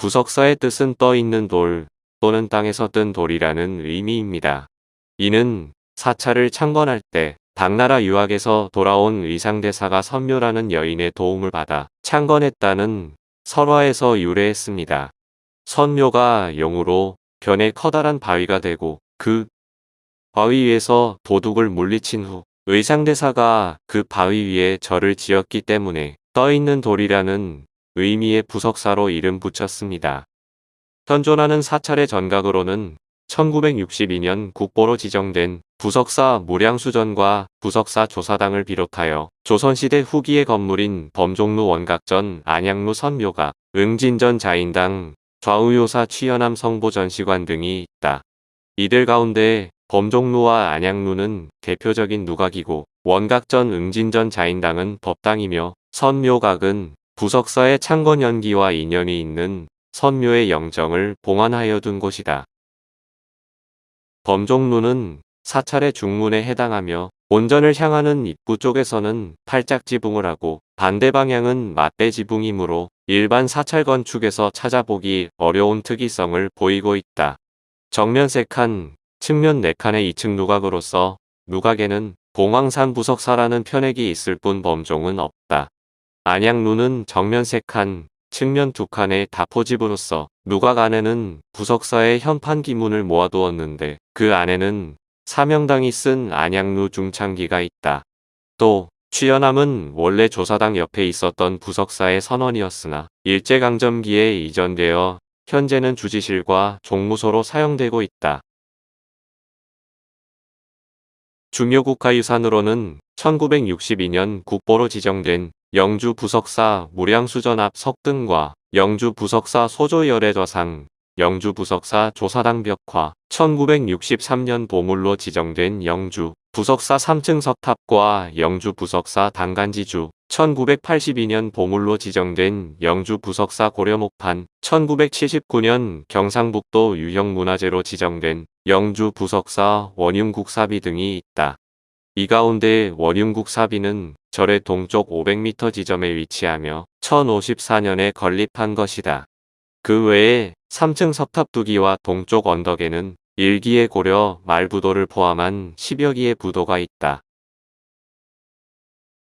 부석사의 뜻은 떠 있는 돌 또는 땅에서 뜬 돌이라는 의미입니다. 이는 사찰을 창건할 때 당나라 유학에서 돌아온 의상대사가 선묘라는 여인의 도움을 받아 창건했다는 설화에서 유래했습니다. 선묘가 용으로 변해 커다란 바위가 되고 그 바위 위에서 도둑을 물리친 후 의상대사가 그 바위 위에 절을 지었기 때문에 떠있는 돌이라는 의미의 부석사로 이름 붙였습니다. 현존하는 사찰의 전각으로는 1962년 국보로 지정된 부석사 무량수전과 부석사 조사당을 비롯하여 조선시대 후기의 건물인 범종루 원각전 안양루 선묘각, 응진전 자인당, 좌우요사 취연암 성보 전시관 등이 있다. 이들 가운데 범종루와 안양루는 대표적인 누각이고 원각전 응진전 자인당은 법당이며 선묘각은 부석사의 창건 연기와 인연이 있는 선묘의 영정을 봉안하여 둔 곳이다. 범종루는 사찰의 중문에 해당하며 본전을 향하는 입구 쪽에서는 팔짝 지붕을 하고 반대 방향은 맞대 지붕이므로 일반 사찰 건축에서 찾아보기 어려운 특이성을 보이고 있다. 정면 3칸, 측면 4칸의 2층 누각으로서 누각에는 봉황산 부석사라는 편액이 있을 뿐 범종은 없다. 안양루는 정면 3칸, 측면 2칸의 다포집으로서 누각 안에는 부석사의 현판 기문을 모아두었는데 그 안에는 사명당이 쓴 안양루 중창기가 있다. 또 취연암은 원래 조사당 옆에 있었던 부석사의 선원이었으나 일제강점기에 이전되어 현재는 주지실과 종무소로 사용되고 있다. 중요국가유산으로는 1962년 국보로 지정된 영주 부석사 무량수전 앞 석등과 영주 부석사 소조열애좌상, 영주 부석사 조사당 벽화, 1963년 보물로 지정된 영주 부석사 3층 석탑과 영주 부석사 당간지주, 1982년 보물로 지정된 영주 부석사 고려목판, 1979년 경상북도 유형문화재로 지정된 영주 부석사 원흉국사비 등이 있다. 이 가운데 원흉국 사비는 절의 동쪽 500m 지점에 위치하며 1054년에 건립한 것이다. 그 외에 3층 석탑 두기와 동쪽 언덕에는 일기의 고려 말부도를 포함한 10여 기의 부도가 있다.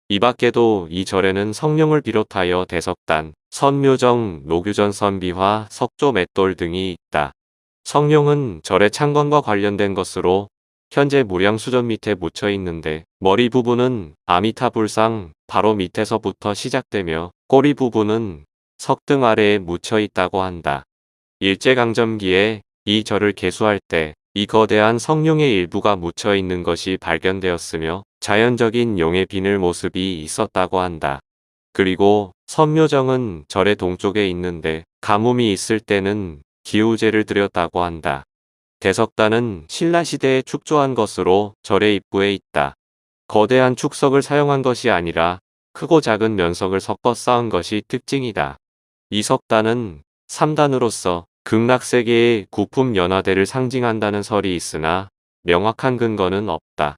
이 밖에도 이 절에는 성령을 비롯하여 대석단, 선묘정, 노규전 선비화, 석조 맷돌 등이 있다. 성령은 절의 창건과 관련된 것으로 현재 무량수전 밑에 묻혀 있는데 머리 부분은 아미타불상 바로 밑에서부터 시작되며 꼬리 부분은 석등 아래에 묻혀 있다고 한다. 일제강점기에 이 절을 개수할 때 이 거대한 성룡의 일부가 묻혀 있는 것이 발견되었으며 자연적인 용의 비늘 모습이 있었다고 한다. 그리고 선묘정은 절의 동쪽에 있는데 가뭄이 있을 때는 기우제를 드렸다고 한다. 대석단은 신라시대에 축조한 것으로 절의 입구에 있다. 거대한 축석을 사용한 것이 아니라 크고 작은 면석을 섞어 쌓은 것이 특징이다. 이 석단은 3단으로서 극락세계의 구품 연화대를 상징한다는 설이 있으나 명확한 근거는 없다.